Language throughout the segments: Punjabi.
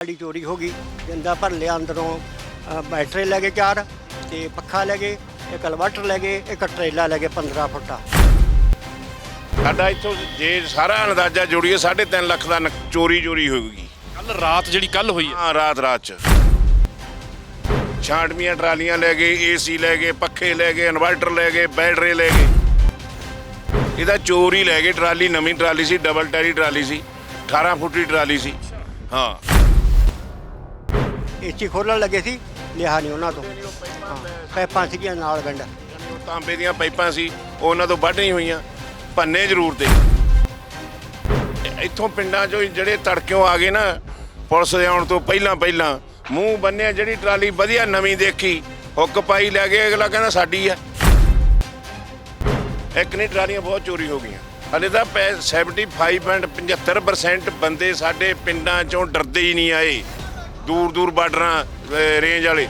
ਸਾਡੀ ਚੋਰੀ ਹੋ ਗਈ ਜਿੰਦਾ ਭਰ ਲਿਆ ਅੰਦਰੋਂ ਬੈਟਰੀ ਲੈ ਗਏ ਚਾਰ ਤੇ ਪੱਖਾ ਲੈ ਗਏ ਇੱਕ ਇਨਵਰਟਰ ਲੈ ਗਏ ਇੱਕ ਟਰੇਲਾ ਲੈ ਗਏ 15 ਫੁੱਟਾ। ਸਾਡਾ ਇੱਥੋਂ ਜੇ ਸਾਰਾ ਅੰਦਾਜ਼ਾ ਜੋੜੀਏ 3.5 ਲੱਖ ਦਾ ਚੋਰੀ ਚੋਰੀ ਹੋਊਗੀ ਕੱਲ ਰਾਤ ਜਿਹੜੀ ਕੱਲ ਹੋਈ ਹੈ। ਹਾਂ ਰਾਤ ਰਾਤ ਚ। ਛਾਂਟਵੀਆਂ ਟਰਾਲੀਆਂ ਲੈ ਗਏ ਏਸੀ ਲੈ ਗਏ ਪੱਖੇ ਲੈ ਗਏ ਇਨਵਰਟਰ ਲੈ ਗਏ ਬੈਟਰੀ ਲੈ ਗਏ। ਇਹਦਾ ਚੋਰੀ ਲੈ ਗਏ ਟਰਾਲੀ ਨਵੀਂ ਟਰਾਲੀ ਸੀ ਡਬਲ ਟੈਰੀ ਟਰਾਲੀ ਸੀ 18 ਫੁੱਟੀ ਟਰਾਲੀ ਸੀ। ਹਾਂ। ਏਸੀ ਖੋਲਣ ਲੱਗੇ ਸੀ, ਲਿਆ ਨਹੀਂ ਉਹਨਾਂ ਤੋਂ। ਹਾਂ, ਪੈਪਾਂ ਸੀਗੀਆਂ ਨਾਲ ਗੰਢ। ਉਹ ਤਾਂਬੇ ਦੀਆਂ ਪਾਈਪਾਂ ਸੀ, ਉਹ ਉਹਨਾਂ ਤੋਂ ਵੱਢ ਨਹੀਂ ਹੋਈਆਂ, ਭੰਨੇ ਜ਼ਰੂਰ ਤੇ ਇੱਥੋਂ ਪਿੰਡਾਂ ਚੋਂ ਹੀ ਜਿਹੜੇ ਤੜਕਿਓਂ ਆ ਗਏ ਨਾ, ਪੁਲਿਸ ਦੇ ਆਉਣ ਤੋਂ ਪਹਿਲਾਂ ਪਹਿਲਾਂ, ਮੂੰਹ ਬੰਨਿਆ ਜਿਹੜੀ ਟਰਾਲੀ ਵਧੀਆ ਨਵੀਂ ਦੇਖੀ, ਹੁੱਕ ਪਾਈ ਲੈ ਗਏ, ਅਗਲਾ ਕਹਿੰਦਾ ਸਾਡੀ ਆ। ਇੱਕ ਨਹੀਂ, ਟਰਾਲੀਆਂ ਬਹੁਤ ਚੋਰੀ ਹੋ ਗਈਆਂ। ਹਲੇ ਤਾਂ 75.75% ਬੰਦੇ ਸਾਡੇ ਪਿੰਡਾਂ ਚੋਂ ਡਰਦੇ ਹੀ ਨਹੀਂ ਆਏ। ਦੂਰ ਦੂਰ ਬਾਰਡਰਾਂ ਰੇਂਜ ਵਾਲੇ।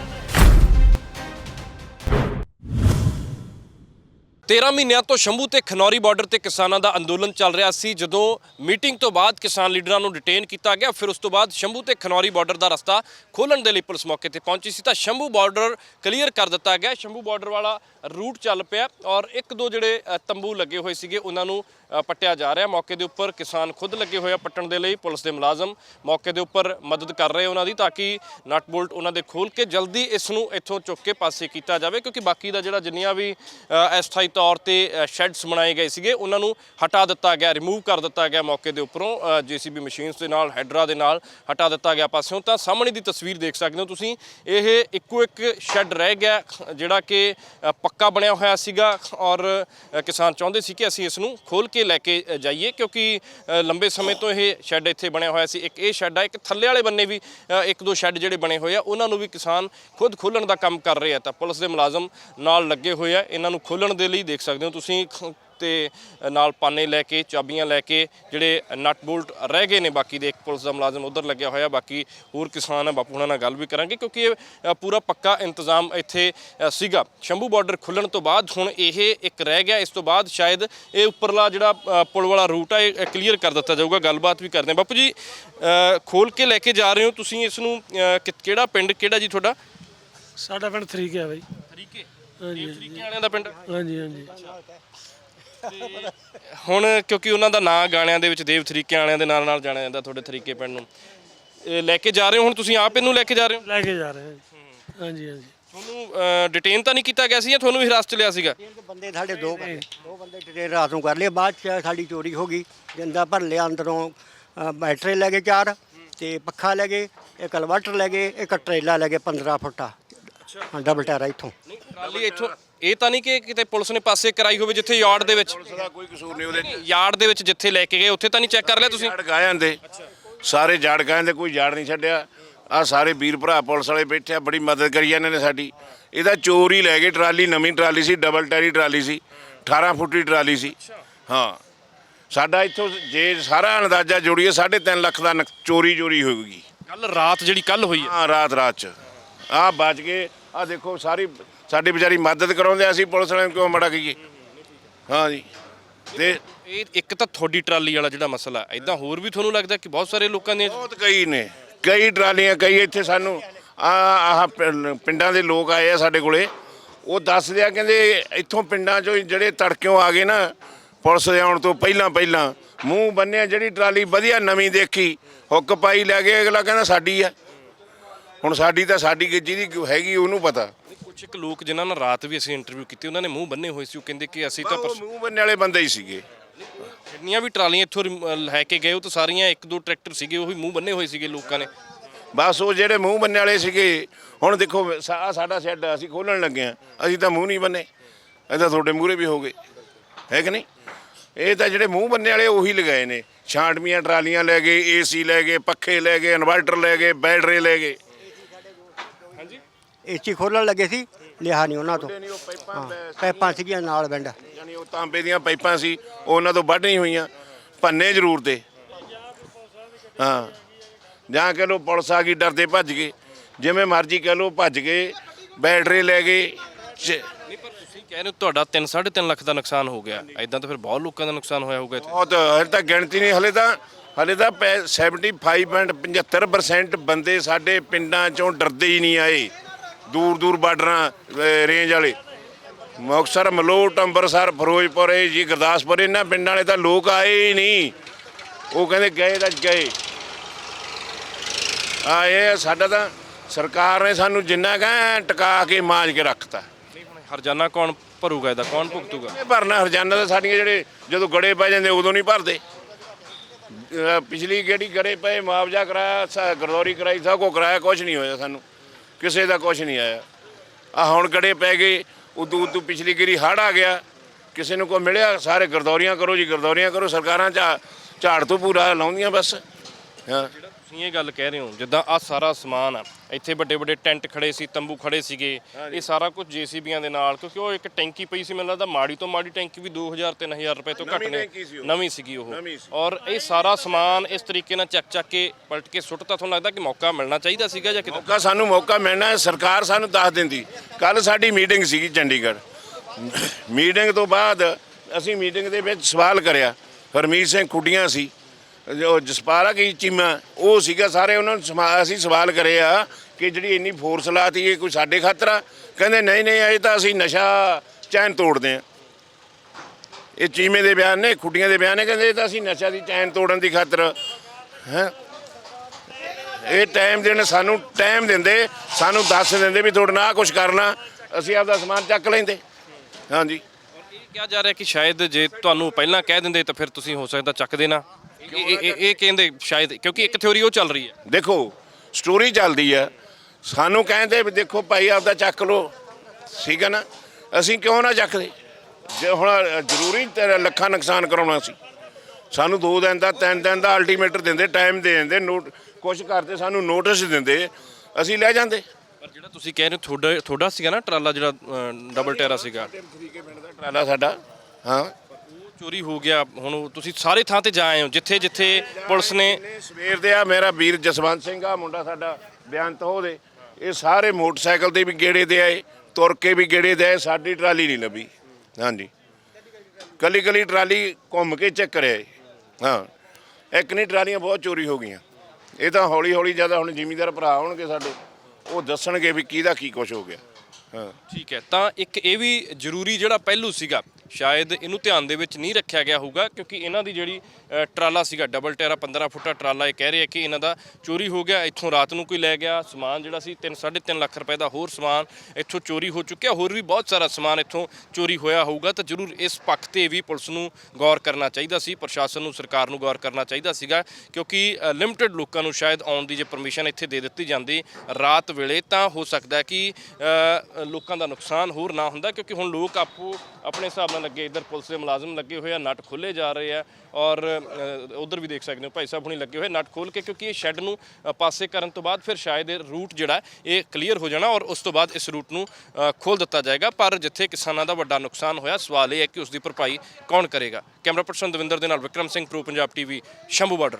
13 ਮਹੀਨਿਆਂ ਤੋਂ ਸ਼ੰਭੂ ਤੇ ਖਨੌਰੀ ਬਾਰਡਰ ਤੇ ਕਿਸਾਨਾਂ ਦਾ ਅੰਦੋਲਨ ਚੱਲ ਰਿਹਾ ਸੀ। ਜਦੋਂ ਮੀਟਿੰਗ ਤੋਂ ਬਾਅਦ ਕਿਸਾਨ ਲੀਡਰਾਂ ਨੂੰ ਡਿਟੇਨ ਕੀਤਾ ਗਿਆ ਫਿਰ ਉਸ ਤੋਂ ਬਾਅਦ ਸ਼ੰਭੂ ਤੇ ਖਨੌਰੀ ਬਾਰਡਰ ਦਾ ਰਸਤਾ ਖੋਲਣ ਦੇ ਲਈ ਪੁਲਿਸ ਮੌਕੇ ਤੇ ਪਹੁੰਚੀ ਸੀ। ਤਾਂ ਸ਼ੰਭੂ ਬਾਰਡਰ ਕਲੀਅਰ ਕਰ ਦਿੱਤਾ ਗਿਆ। ਸ਼ੰਭੂ ਬਾਰਡਰ ਵਾਲਾ ਰੂਟ ਚੱਲ ਪਿਆ ਔਰ ਇੱਕ ਦੋ ਜਿਹੜੇ ਤੰਬੂ ਲੱਗੇ ਹੋਏ ਸੀਗੇ ਉਹਨਾਂ ਨੂੰ ਪੱਟਿਆ ਜਾ ਰਿਹਾ। ਮੌਕੇ ਦੇ ਉੱਪਰ ਕਿਸਾਨ ਖੁਦ ਲੱਗੇ ਹੋਏ ਆ ਪੱਟਣ ਦੇ ਲਈ। ਪੁਲਿਸ ਦੇ ਮੁਲਾਜ਼ਮ ਮੌਕੇ ਦੇ ਉੱਪਰ ਮਦਦ ਕਰ ਰਹੇ ਉਹਨਾਂ ਦੀ ਤਾਂ ਕਿ ਨਟ ਬੋਲਟ ਉਹਨਾਂ ਦੇ ਖੋਲ ਕੇ ਜਲਦੀ ਇਸ ਨੂੰ ਇੱਥੋਂ ਚੁੱਕ ਕੇ ਪਾਸੇ ਕੀਤਾ ਜਾਵੇ। ਕਿਉਂਕਿ ਬਾਕੀ ਦਾ ਜਿਹੜਾ ਜਿੰਨੀਆਂ ਵੀ ਅ, ਅਸਥਾਈ ਤੌਰ ਤੇ ਸ਼ੈਡਸ ਬਣਾਏ ਗਏ ਸੀਗੇ। ਉਹਨਾਂ ਨੂੰ ਹਟਾ ਦਿੱਤਾ ਗਿਆ ਰਿਮੂਵ ਕਰ ਦਿੱਤਾ ਗਿਆ ਮੌਕੇ ਦੇ ਉੱਪਰੋਂ ਜੀਸੀਬੀ ਮਸ਼ੀਨਸ ਦੇ ਨਾਲ, ਹੈਡਰਾ ਦੇ ਨਾਲ ਹਟਾ ਦਿੱਤਾ ਗਿਆ ਪਾਸਿਓਂ। ਤਾਂ ਸਾਹਮਣੇ ਦੀ ਤਸਵੀਰ ਦੇਖ ਸਕਦੇ ਹੋ ਤੁਸੀਂ। ਇਹ ਇੱਕੋ ਇੱਕ ਸ਼ੈੱਡ ਰਹਿ ਗਿਆ, ਜਿਹੜਾ ਕਿ ਪੱਕਾ ਬਣਿਆ ਹੋਇਆ ਸੀਗਾ। ਔਰ ਕਿਸਾਨ ਚਾਹੁੰਦੇ ਸੀ ਕਿ ਅਸੀਂ ਇਸ ਨੂੰ ਖੋਲ ਕੇ ਲੈ ਕੇ ਜਾਈਏ, ਕਿਉਂਕਿ ਲੰਬੇ ਸਮੇਂ ਤੋਂ ਇਹ ਸ਼ੈੱਡ ਇੱਥੇ ਬਣਿਆ ਹੋਇਆ ਸੀ। ਇੱਕ ਇਹ ਸ਼ੈੱਡ ਆ, ਇੱਕ ਥੱਲੇ ਵਾਲੇ ਬੰਨੇ ਵੀ ਇੱਕ ਦੋ ਸ਼ੈੱਡ ਜਿਹੜੇ ਬਣੇ ਹੋਏ ਆ, ਉਹਨਾਂ ਨੂੰ ਵੀ ਕਿਸਾਨ ਖੁਦ ਖੋਲਣ ਦਾ ਕੰਮ ਕਰ ਰਹੇ ਆ। ਤਾਂ ਪੁਲਿਸ ਦੇ ਮੁਲਾਜ਼ਮ ਨਾਲ ਲੱਗੇ ਹੋਏ ਆ। ਇਹਨਾਂ ਨੂੰ ਖੋਲਣ ਦੇ ਲਈ ਦੇਖ ਸਕਦੇ ਹੋ ਤੁਸੀਂ ਤੇ ਨਾਲ ਪਾਨੇ ਲੈ ਕੇ ਚਾਬੀਆਂ ਲੈ ਕੇ ਜਿਹੜੇ ਨਟ ਬੋਲਟ ਰਹਿ ਗਏ ਨੇ ਬਾਕੀ ਦੇ ਇੱਕ ਪੁਲਿਸ ਦਾ ਮੁਲਾਜ਼ਮ ਉਧਰ ਲੱਗਿਆ ਹੋਇਆ ਬਾਕੀ ਹੋਰ ਕਿਸਾਨ ਆ ਬਾਪੂ ਹੁਣਾਂ ਨਾਲ ਗੱਲ ਵੀ ਕਰਾਂਗੇ ਕਿਉਂਕਿ ਇਹ ਪੂਰਾ ਪੱਕਾ ਇੰਤਜ਼ਾਮ ਇੱਥੇ ਸੀਗਾ। ਸ਼ੰਭੂ ਬਾਰਡਰ ਖੁੱਲਣ ਤੋਂ ਬਾਅਦ ਹੁਣ ਇਹ ਇੱਕ ਰਹਿ ਗਿਆ ਇਸ ਤੋਂ ਬਾਅਦ ਸ਼ਾਇਦ ਇਹ ਉੱਪਰਲਾ ਜਿਹੜਾ ਪੁਲ ਵਾਲਾ ਰੂਟ ਆ ਇਹ ਕਲੀਅਰ ਕਰ ਦਿੱਤਾ ਜਾਊਗਾ ਗੱਲਬਾਤ ਵੀ ਕਰਦੇ ਬਾਪੂ ਜੀ ਖੋਲ ਕੇ ਲੈ ਕੇ ਜਾ ਰਹੇ ਹੋ ਤੁਸੀਂ ਇਸ ਨੂੰ ਕਿਹੜਾ ਪਿੰਡ ਕਿਹੜਾ ਜੀ ਤੁਹਾਡਾ? ਸਾਡਾ ਪਿੰਡ ਤਰੀਕ ਹੈ ਬਾਈ। ਤਰੀਕੇ ਹਾਂਜੀ ਤਰੀਕੇ ਵਾਲਿਆਂ ਦਾ ਪਿੰਡ? ਹਾਂਜੀ ਹਾਂਜੀ। ਹੁਣ ਕਿਉਂਕਿ ਉਹਨਾਂ ਦਾ ਨਾਂ ਗਾਣਿਆਂ ਦੇ ਵਿੱਚ ਦੇਵ ਤਰੀਕੇ ਵਾਲਿਆਂ ਦੇ ਨਾਲ ਨਾਲ ਜਾਣਿਆ ਜਾਂਦਾ ਤੁਹਾਡੇ ਤਰੀਕੇ ਪਿੰਡ ਨੂੰ। ਇਹ ਲੈ ਕੇ ਜਾ ਰਹੇ ਹੋ ਹੁਣ ਤੁਸੀਂ ਆਪ ਇਹਨੂੰ ਲੈ ਕੇ ਜਾ ਰਹੇ ਹੋ? ਲੈ ਕੇ ਜਾ ਰਹੇ ਹਾਂ ਜੀ। ਹਾਂਜੀ ਹਾਂਜੀ। ਤੁਹਾਨੂੰ ਡਿਟੇਨ ਤਾਂ ਨਹੀਂ ਕੀਤਾ ਗਿਆ ਸੀ ਜਾਂ ਤੁਹਾਨੂੰ ਵੀ ਹਿਰਾਸਤ 'ਚ ਲਿਆ ਸੀਗਾ? ਕੁ ਬੰਦੇ ਸਾਡੇ ਦੋ ਬੰਦੇ। ਦੋ ਬੰਦੇ ਟਰੇਨ ਰਾਤ ਨੂੰ ਕਰ ਲਏ ਬਾਅਦ ਚ ਸਾਡੀ ਚੋਰੀ ਹੋ ਗਈ। ਜਿੰਦਾ ਭਰ ਲਿਆ ਅੰਦਰੋਂ ਅ, ਬੈਟਰੀ ਲੈ ਗਏ ਚਾਰ ਤੇ ਪੱਖਾ ਲੈ ਗਏ ਇੱਕ ਇਨਵਰਟਰ ਲੈ ਗਏ ਇੱਕ ਟਰੇਲਾ ਲੈ ਗਏ 15 ਫੁੱਟਾ। ਹਾਂ ਡਬਲ ਟਾਇਰ ਆ ਇੱਥੋਂ। ਨਹੀਂ ਟਰਾਲੀ ਇੱਥੋਂ ਇਹ ਤਾਂ ਨਹੀਂ ਕਿ ਕਿਤੇ ਪੁਲਿਸ ਨੇ ਪਾਸੇ ਕਰਾਈ ਹੋਵੇ ਜਿੱਥੇ ਯਾਰਡ ਦੇ ਵਿੱਚ। ਪੁਲਿਸ ਦਾ ਕੋਈ ਕਸੂਰ ਨਹੀਂ ਉਹਦੇ ਯਾਰਡ ਦੇ ਵਿੱਚ ਜਿੱਥੇ ਲੈ ਕੇ ਗਏ ਉੱਥੇ ਤਾਂ ਨਹੀਂ ਚੈੱਕ ਕਰ ਲਿਆ ਤੁਸੀਂ? ਜੜ ਗਾਇਆਂ ਦੇ। ਸਾਰੇ ਜੜ ਗਾਇਆਂ ਦੇ ਕੋਈ ਜੜ ਨਹੀਂ ਛੱਡਿਆ। ਆ ਸਾਰੇ ਵੀਰ ਭਰਾ ਪੁਲਿਸ ਵਾਲੇ ਬੈਠੇ ਆ ਬੜੀ ਮਦਦ ਕਰੀ ਜਾਂਦੇ ਨੇ ਸਾਡੀ। ਇਹਦਾ ਚੋਰ ਹੀ ਲੈ ਗਏ ਟਰਾਲੀ ਨਵੀਂ ਟਰਾਲੀ ਸੀ ਡਬਲ ਟੈਰੀ ਟਰਾਲੀ ਸੀ। 18 ਫੁੱਟੀ ਟਰਾਲੀ ਸੀ। ਹਾਂ। ਸਾਡਾ ਇੱਥੋਂ ਜੇ ਸਾਰਾ ਅੰਦਾਜ਼ਾ ਜੋੜੀਏ 3.5 ਲੱਖ ਦਾ ਨਕ- ਚੋਰੀ ਚੋਰੀ ਹੋਊਗੀ। ਕੱਲ ਰਾਤ ਜਿਹੜੀ ਕੱਲ ਹੋਈ ਹੈ। ਹਾਂ ਰਾਤ ਰਾਤ ਚ। ਆ ਬਚ ਗਏ ਆ ਦੇਖੋ ਸਾਰੀ ਸਾਡੀ ਵਿਚਾਰੀ ਮਦਦ ਕਰਾਉਂਦੇ ਆ, ਅਸੀਂ ਪੁਲਿਸ ਵਾਲਿਆਂ ਨੂੰ ਕਿਉਂ ਮੜਾ ਕਹੀਏ? ਹਾਂ ਜੀ। ਤੇ ਇਹ ਇੱਕ ਤਾਂ ਤੁਹਾਡੀ ਟਰਾਲੀ ਵਾਲਾ ਜਿਹੜਾ ਮਸਲਾ ਐਦਾਂ ਹੋਰ ਵੀ ਤੁਹਾਨੂੰ ਲੱਗਦਾ ਕਿ ਬਹੁਤ ਸਾਰੇ ਲੋਕਾਂ ਨੇ ਬਹੁਤ ਕਈ ਨੇ। ਕਈ ਟਰਾਲੀਆਂ ਕਈ ਇੱਥੇ ਸਾਨੂੰ ਆ ਆਹ ਪਿੰਡਾਂ ਦੇ ਲੋਕ ਆਏ ਆ ਸਾਡੇ ਕੋਲੇ। ਉਹ ਦੱਸਦੇ ਆ ਕਹਿੰਦੇ ਇੱਥੋਂ ਪਿੰਡਾਂ ਚੋਂ ਜਿਹੜੇ ਤੜਕਿਓਂ ਆ ਗਏ ਨਾ ਪੁਲਿਸ ਦੇ ਆਉਣ ਤੋਂ ਪਹਿਲਾਂ ਪਹਿਲਾਂ ਮੂੰਹ ਬੰਨਿਆ ਜਿਹੜੀ ਟਰਾਲੀ ਵਧੀਆ ਨਵੀਂ ਦੇਖੀ ਹੁੱਕ ਪਾਈ ਲੈ ਗਏ ਅਗਲਾ ਕਹਿੰਦਾ ਸਾਡੀ ਆ। ਹੁਣ ਸਾਡੀ ਤਾਂ ਸਾਡੀ ਕਿ ਜਿਹਦੀ ਹੈਗੀ ਉਹਨੂੰ ਪਤਾ। ਕੁਝ ਇੱਕ ਲੋਕ ਜਿਨ੍ਹਾਂ ਨਾਲ ਰਾਤ ਵੀ ਅਸੀਂ ਇੰਟਰਵਿਊ ਕੀਤੀ ਉਹਨਾਂ ਨੇ ਮੂੰਹ ਬੰਨੇ ਹੋਏ ਸੀ ਉਹ ਕਹਿੰਦੇ ਕਿ ਅਸੀਂ ਤਾਂ ਉਹ ਮੂੰਹ ਬੰਨੇ ਵਾਲੇ ਬੰਦੇ ਹੀ ਸੀਗੇ। ਜਿੰਨੀਆਂ ਵੀ ਟਰਾਲੀਆਂ ਇੱਥੋਂ ਰਿਮ- ਅਹ ਲੈ ਕੇ ਗਏ ਉਹ ਤਾਂ ਸਾਰੀਆਂ ਇੱਕ ਦੋ ਟਰੈਕਟਰ ਸੀਗੇ ਉਹ ਵੀ ਮੂੰਹ ਬੰਨੇ ਹੋਏ ਸੀਗੇ ਲੋਕਾਂ ਨੇ। ਬਸ ਉਹ ਜਿਹੜੇ ਮੂੰਹ ਬੰਨੇ ਵਾਲੇ ਸੀਗੇ ਹੁਣ ਦੇਖੋ ਸਾ- ਸਾਡਾ ਸ਼ੈੱਡ ਅਸੀਂ ਖੋਲਣ ਲੱਗੇ ਆ ਅਸੀਂ ਤਾਂ ਮੂੰਹ ਨਹੀਂ ਬੰਨੇ। ਇਹ ਤਾਂ ਤੁਹਾਡੇ ਮੂਹਰੇ ਵੀ ਹੋ ਗਏ। ਹੈ ਕਿ ਨਹੀਂ? ਇਹ ਤਾਂ ਜਿਹੜੇ ਮੂੰਹ ਬੰਨੇ ਵਾਲੇ ਉਹੀ ਲਗਾਏ ਨੇ। ਛਾਂਟਵੀਆਂ ਟਰਾਲੀਆਂ ਲੈ ਗਏ ਏਸੀ ਲੈ ਗਏ ਪੱਖੇ ਲੈ ਗਏ ਇਨਵਰਟਰ ਲੈ ਗਏ ਬੈਟਰੀ ਲੈ ਗਏ। ਏਸੀ ਖੋਲਣ ਲੱਗੇ ਸੀ ਲਿਆ ਨਹੀਂ ਉਹਨਾਂ ਤੋਂ। ਹਾਂ ਪੈਪਾਂ ਸੀਗੀਆਂ। ਨਾਲ ਗੰਢ ਯਾਨੀ ਉਹ ਤਾਂਬੇ ਦੀਆਂ ਪਾਈਪਾਂ ਸੀ ਉਹ ਉਹਨਾਂ ਤੋਂ ਵੱਢ ਨਹੀਂ ਹੋਈਆਂ ਭੰਨੇ ਜ਼ਰੂਰ ਤੇ। ਹਾਂ ਜਾਂ ਕਹ ਲੋ ਪੁਲਿਸ ਆ ਗਈ ਡਰਦੇ ਭੱਜ ਗਏ। ਜਿਵੇਂ ਮਰਜ਼ੀ ਕਹ ਲੋ ਭੱਜ ਗਏ ਬੈਟਰੀ ਲੈ ਗਏ ਚ- ਨਹੀਂ ਪਰ ਤੁਸੀਂ ਕਹਿ ਰਹੇ ਹੋ ਤੁਹਾਡਾ 3 3.5 ਲੱਖ ਦਾ ਨੁਕਸਾਨ ਹੋ ਗਿਆ। ਐਦਾਂ ਤਾਂ ਫਿਰ ਬਹੁਤ ਲੋਕਾਂ ਦਾ ਨੁਕਸਾਨ ਹੋਇਆ ਹੋਊਗਾ ਇੱਥੇ। ਬਹੁਤ ਹਲੇ ਤਾਂ ਗਿਣਤੀ ਨਹੀਂ ਹਲੇ ਤਾਂ ਹਲੇ ਤਾਂ 75.75% ਬੰਦੇ ਸਾਡੇ ਪਿੰਡਾਂ ਚੋਂ ਡਰਦੇ ਹੀ ਨਹੀਂ ਆਏ। ਦੂਰ ਦੂਰ ਬਾਰਡਰਾਂ ਰੇਂਜ ਵਾਲੇ। ਮੁਕਤਸਰ ਮਲੋਟ ਅੰਮ੍ਰਿਤਸਰ ਫਿਰੋਜ਼ਪੁਰ ਇਹ ਜੀ ਗੁਰਦਾਸਪੁਰ ਇਹਨਾਂ ਪਿੰਡਾਂ ਵਾਲੇ ਤਾਂ ਲੋਕ ਆਏ ਹੀ ਨਹੀਂ। ਉਹ ਕਹਿੰਦੇ ਗਏ ਤਾਂ ਗਏ। ਆ ਇਹ ਸਾਡਾ ਤਾਂ ਸਰਕਾਰ ਨੇ ਸਾਨੂੰ ਜਿੰਨਾ ਕਹਾਂ ਟਿਕਾ ਕੇ ਮਾਂਜ ਕੇ ਰੱਖਤਾ। ਹਰਜਾਨਾ ਕੌਣ ਭਰੂਗਾ ਇਹਦਾ? ਕੌਣ ਭੁਗਤੂਗਾ? ਇਹ ਭਰਨਾ ਹਰਜਾਨਾ ਤਾਂ ਸਾਡੀਆਂ ਜਿਹੜੇ ਜਦੋਂ ਗੜੇ ਪੈ ਜਾਂਦੇ ਉਦੋਂ ਨਹੀਂ ਭਰਦੇ। ਪਿਛਲੀ ਕਿਹੜੀ ਗੜੇ ਪਏ ਮੁਆਵਜ਼ਾ ਕਰਾਇਆ ਗਰਦੌਰੀ ਕਰਾਈ ਸਭ ਕੋ ਕਰਾਇਆ ਕੁਝ ਨਹੀਂ ਹੋਇਆ ਸਾਨੂੰ। ਕਿਸੇ ਦਾ ਕੁਝ ਨਹੀਂ ਆਇਆ। ਆ ਹੁਣ ਗੜੇ ਪੈ ਗਏ, ਉਦੋਂ ਉਦੋਂ ਪਿਛਲੀ ਗਰੀ ਹੜ ਆ ਗਿਆ। ਕਿਸੇ ਨੂੰ ਕੋ ਮਿਲਿਆ, ਸਾਰੇ ਗਰਦੌਰੀਆਂ ਕਰੋ ਜੀ, ਗਰਦੌਰੀਆਂ ਕਰੋ, ਸਰਕਾਰਾਂ ਝਾ- ਝਾੜ ਤੋਂ ਪੂਰਾ ਲਾਉਂਦੀਆਂ ਬਸ। ਹਾਂ। ਤੁਸੀਂ ਇਹ ਗੱਲ ਕਹਿ ਰਹੇ ਹੋ ਜਿੱਦਾਂ ਆ ਸਾਰਾ ਸਮਾਨ ਆ ਇੱਥੇ ਵੱਡੇ ਵੱਡੇ ਟੈਂਟ ਖੜੇ ਸੀ ਤੰਬੂ ਖੜੇ ਸੀਗੇ ਇਹ ਸਾਰਾ ਕੁਝ ਜੀਸੀਬੀਆਂ ਦੇ ਨਾਲ ਕਿਉਂਕਿ ਉਹ ਇੱਕ ਟੈਂਕੀ ਪਈ ਸੀ ਮੈਨੂੰ ਲੱਗਦਾ ਮਾੜੀ ਤੋਂ ਮਾੜੀ ਟੈਂਕੀ ਵੀ 2000 3000 ਰੁਪਏ ਤੋਂ ਘੱਟ ਨੇ। ਨਵੀਂ ਸੀਗੀ ਉਹ। ਔਰ ਇਹ ਸਾਰਾ ਸਮਾਨ ਇਸ ਤਰੀਕੇ ਨਾਲ ਚੱਕ ਚੱਕ ਕੇ ਪਲਟ ਕੇ ਸੁੱਟ ਤਾਂ ਤੁਹਾਨੂੰ ਲੱਗਦਾ ਕਿ ਮੌਕਾ ਮਿਲਣਾ ਚਾਹੀਦਾ ਸੀਗਾ ਜਾਂ ਕਿਦਾਂ ਮੌਕਾ ਸਾਨੂੰ ਮੌਕਾ ਮਿਲਣਾ ਹੈ, ਸਰਕਾਰ ਸਾਨੂੰ ਦੱਸ ਦਿੰਦੀ। ਕੱਲ ਸਾਡੀ ਮੀਟਿੰਗ ਸੀਗੀ ਚੰਡੀਗੜ੍ਹ। ਮੀਟਿੰਗ ਤੋਂ ਬਾਅਦ ਅਸੀਂ ਮੀਟਿੰਗ ਦੇ ਵਿੱਚ ਸਵਾਲ ਕਰਿਆ। ਹਰਮੀਤ ਸਿੰਘ ਖੁੱਡੀਆਂ ਸੀ। ਜੋ ਜਸਪਾਲ ਕੀ ਚੀਮਾ, ਉਹ ਸੀਗਾ ਸਾਰੇ ਉਹਨਾਂ ਨੂੰ ਸਮਾ- ਅਸੀਂ ਸਵਾਲ ਕਰੇ ਆ ਕਿ ਜਿਹੜੀ ਇੰਨੀ ਫੋਰਸ ਲਾਤੀ ਇਹ ਕੋਈ ਸਾਡੇ ਖਾਤਰ ਆ? ਕਹਿੰਦੇ ਨਹੀਂ ਨਹੀਂ ਇਹ ਤਾਂ ਅਸੀਂ ਨਸ਼ਾ ਚੈਨ ਤੋੜਦੇ ਆ ਇਹ ਚੀਮੇ ਦੇ ਬਿਆਨ ਨੇ, ਖੁੱਡੀਆਂ ਦੇ ਬਿਆਨ ਨੇ, ਕਹਿੰਦੇ ਇਹ ਤਾਂ ਅਸੀਂ ਨਸ਼ਾ ਦੀ ਚੈਨ ਤੋੜਨ ਦੀ ਖਾਤਰ ਹੈ? ਇਹ ਟਾਈਮ ਦੇਣ, ਸਾਨੂੰ ਟਾਈਮ ਦਿੰਦੇ, ਸਾਨੂੰ ਦੱਸ ਦਿੰਦੇ ਵੀ ਤੁਹਾਡੇ ਨਾਲ ਆਹ ਕੁਝ ਕਰਨਾ, ਅਸੀਂ ਆਪਦਾ ਸਮਾਨ ਚੱਕ ਲੈਂਦੇ। ਹਾਂਜੀ। ਇਹ ਕਿਹਾ ਜਾ ਰਿਹਾ ਕਿ ਸ਼ਾਇਦ ਜੇ ਤੁਹਾਨੂੰ ਪਹਿਲਾਂ ਕਹਿ ਦਿੰਦੇ ਤਾਂ ਫਿਰ ਤੁਸੀਂ ਹੋ ਸਕਦਾ ਚੱਕ ਦੇਣਾ। ਇਹ ਇਹ- ਇਹ ਇਹ ਕਹਿੰਦੇ ਸ਼ਾਇਦ ਕਿਉਂਕਿ ਇੱਕ ਥਿਉਰੀ ਉਹ ਚੱਲ ਰਹੀ ਹੈ। ਦੇਖੋ ਸਟੋਰੀ ਚੱਲਦੀ ਆ ਸਾਨੂੰ ਕਹਿੰਦੇ ਵੀ ਦੇਖੋ ਭਾਈ ਆਪਦਾ ਚੱਕ ਲਓ। ਠੀਕ ਹੈ ਨਾ? ਅਸੀਂ ਕਿਉਂ ਨਾ ਚੱਕਦੇ ਜੇ ਹੁਣ ਜ਼ਰੂਰੀ ਤੇਰਾ ਲੱਖਾਂ ਨੁਕਸਾਨ ਕਰਾਉਣਾ ਸੀ। ਸਾਨੂੰ 2 ਦਿਨ ਦਾ 3 ਦਿਨ ਦਾ ਅਲਟੀਮੇਟਰ ਦਿੰਦੇ ਟਾਈਮ ਦੇ ਦਿੰਦੇ ਨੋਟ ਕੁਝ ਕਰਦੇ ਸਾਨੂੰ ਨੋਟਿਸ ਦਿੰਦੇ। ਅਸੀਂ ਲੈ ਜਾਂਦੇ। ਪਰ ਜਿਹੜਾ ਤੁਸੀਂ ਕਹਿ ਰਹੇ ਹੋ ਤੁਹਾਡਾ ਤੁਹਾਡਾ ਸੀਗਾ ਨਾ ਟਰਾਲਾ ਜਿਹੜਾ ਡਬਲ ਟਾਇਰਾ ਸੀਗਾ। ਦਾ ਟਰਾਲਾ ਸਾਡਾ। ਹਾਂ। ਚੋਰੀ ਹੋ ਗਿਆ ਹੁਣ ਉਹ ਤੁਸੀਂ ਸਾਰੇ ਥਾਂ ਤੇ ਜਾ ਆਏ ਹੋ ਜਿੱਥੇ ਜਿੱਥੇ ਪੁਲਿਸ ਨੇ ਸਵੇਰ ਦੇ ਆ ਮੇਰਾ ਵੀਰ ਜਸਵੰਤ ਸਿੰਘ ਆ ਮੁੰਡਾ ਸਾਡਾ ਬਿਆਨ ਤੋਂ ਦੇ ਇਹ ਸਾਰੇ ਮੋਟਰਸਾਈਕਲ ਤੇ ਵੀ ਗੇੜੇ ਦੇ ਆਏ ਤੁਰ ਕੇ ਵੀ ਗੇੜੇ ਦੇ ਆਏ ਸਾਡੀ ਟਰਾਲੀ ਨਹੀਂ ਲੱਭੀ। ਹਾਂਜੀ। ਕੱਲੀ ਕੱਲੀ ਟਰਾਲੀ ਘੁੰਮ ਕੇ ਚੈੱਕ ਕਰਿਆ ਇਹ। ਹਾਂ। ਇੱਕ ਨਹੀਂ ਟਰਾਲੀਆਂ ਬਹੁਤ ਚੋਰੀ ਹੋ ਗਈਆਂ। ਇਹ ਤਾਂ ਹੌਲੀ ਹੌਲੀ ਜ਼ਿਆਦਾ ਹੁਣ ਜ਼ਿਮੀਂਦਾਰ ਭਰਾ ਹੋਣਗੇ ਸਾਡੇ ਉਹ ਦੱਸਣਗੇ ਵੀ ਕਿਹਦਾ ਕੀ ਕੁਝ ਹੋ ਗਿਆ। ਹਾਂ। ਠੀਕ ਹੈ ਤਾਂ ਇੱਕ ਇਹ ਵੀ ਜ਼ਰੂਰੀ ਜਿਹੜਾ ਪਹਿਲੂ ਸੀਗਾ ਸ਼ਾਇਦ ਇਹਨੂੰ ਧਿਆਨ ਦੇ ਵਿੱਚ ਨਹੀਂ ਰੱਖਿਆ ਗਿਆ ਹੋਊਗਾ ਕਿਉਂਕਿ ਇਹਨਾਂ ਦੀ ਜਿਹੜੀ ਅ, ਟਰਾਲਾ ਸੀਗਾ ਡਬਲ ਟਾਇਰਾ 15 ਫੁੱਟਾ ਟਰਾਲਾ ਇਹ ਕਹਿ ਰਹੇ ਆ ਕਿ ਇਹਨਾਂ ਦਾ ਚੋਰੀ ਹੋ ਗਿਆ ਇੱਥੋਂ ਰਾਤ ਨੂੰ ਕੋਈ ਲੈ ਗਿਆ ਸਮਾਨ ਜਿਹੜਾ ਸੀ 3 3.5 ਲੱਖ ਰੁਪਏ ਦਾ ਹੋਰ ਸਮਾਨ ਇੱਥੋਂ ਚੋਰੀ ਹੋ ਚੁੱਕਿਆ ਹੋਰ ਵੀ ਬਹੁਤ ਸਾਰਾ ਸਮਾਨ ਇੱਥੋਂ ਚੋਰੀ ਹੋਇਆ ਹੋਊਗਾ ਤਾਂ ਜ਼ਰੂਰ ਇਸ ਪੱਖ ਤੇ ਵੀ ਪੁਲਿਸ ਨੂੰ ਗੌਰ ਕਰਨਾ ਚਾਹੀਦਾ ਸੀ ਪ੍ਰਸ਼ਾਸਨ ਨੂੰ ਸਰਕਾਰ ਨੂੰ ਗੌਰ ਕਰਨਾ ਚਾਹੀਦਾ ਸੀਗਾ ਕਿਉਂਕਿ ਲਿਮਟਿਡ ਲੋਕਾਂ ਨੂੰ ਸ਼ਾਇਦ ਆਉਣ ਦੀ ਜੇ ਪਰਮਿਸ਼ਨ ਇੱਥੇ ਦੇ ਦਿੱਤੀ ਜਾਂਦੀ ਰਾਤ ਵੇਲੇ ਤਾਂ ਹੋ ਸਕਦਾ ਹੈ ਕਿ ਅ, ਲੋਕਾਂ ਦਾ ਨੁਕਸਾਨ ਹੋਰ ਨਾ ਹੁੰਦਾ ਕਿਉਂਕਿ ਹੁਣ ਲੋਕ ਆਪੋ ਆਪਣੇ ਹਿਸਾਬ ਨਾਲ ਲੱਗੇ ਇੱਧਰ ਪੁਲਿਸ ਦੇ ਮੁਲਾਜ਼ਮ ਲੱਗੇ ਹੋਏ ਆ ਨਟ ਖੁੱਲੇ ਜਾ ਰਹੇ ਆ ਔਰ ਉਧਰ ਵੀ ਦੇਖ ਸਕਦੇ ਹੋ ਭਾਈ ਸਾਹਿਬ ਹੁਣੀ ਲੱਗੇ ਹੋਏ ਨਟ ਖੋਲ ਕੇ ਕਿਉਂਕਿ ਇਹ ਸ਼ੈੱਡ ਨੂੰ ਪਾਸੇ ਕਰਨ ਤੋਂ ਬਾਅਦ ਫਿਰ ਸ਼ਾਇਦ ਇਹ ਰੂਟ ਜਿਹੜਾ ਇਹ ਕਲੀਅਰ ਹੋ ਜਾਣਾ ਔਰ ਉਸ ਤੋਂ ਬਾਅਦ ਇਸ ਰੂਟ ਨੂੰ ਅ, ਖੋਲ ਦਿੱਤਾ ਜਾਏਗਾ। ਪਰ ਜਿੱਥੇ ਕਿਸਾਨਾਂ ਦਾ ਵੱਡਾ ਨੁਕਸਾਨ ਹੋਇਆ ਸਵਾਲ ਇਹ ਹੈ ਕਿ ਉਸ ਦੀ ਭਰਪਾਈ ਕੌਣ ਕਰੇਗਾ। ਕੈਮਰਾ ਪਰਸਨ ਦਵਿੰਦਰ ਦੇ ਨਾਲ Vikram Singh pro Punjab TV Shambhu border.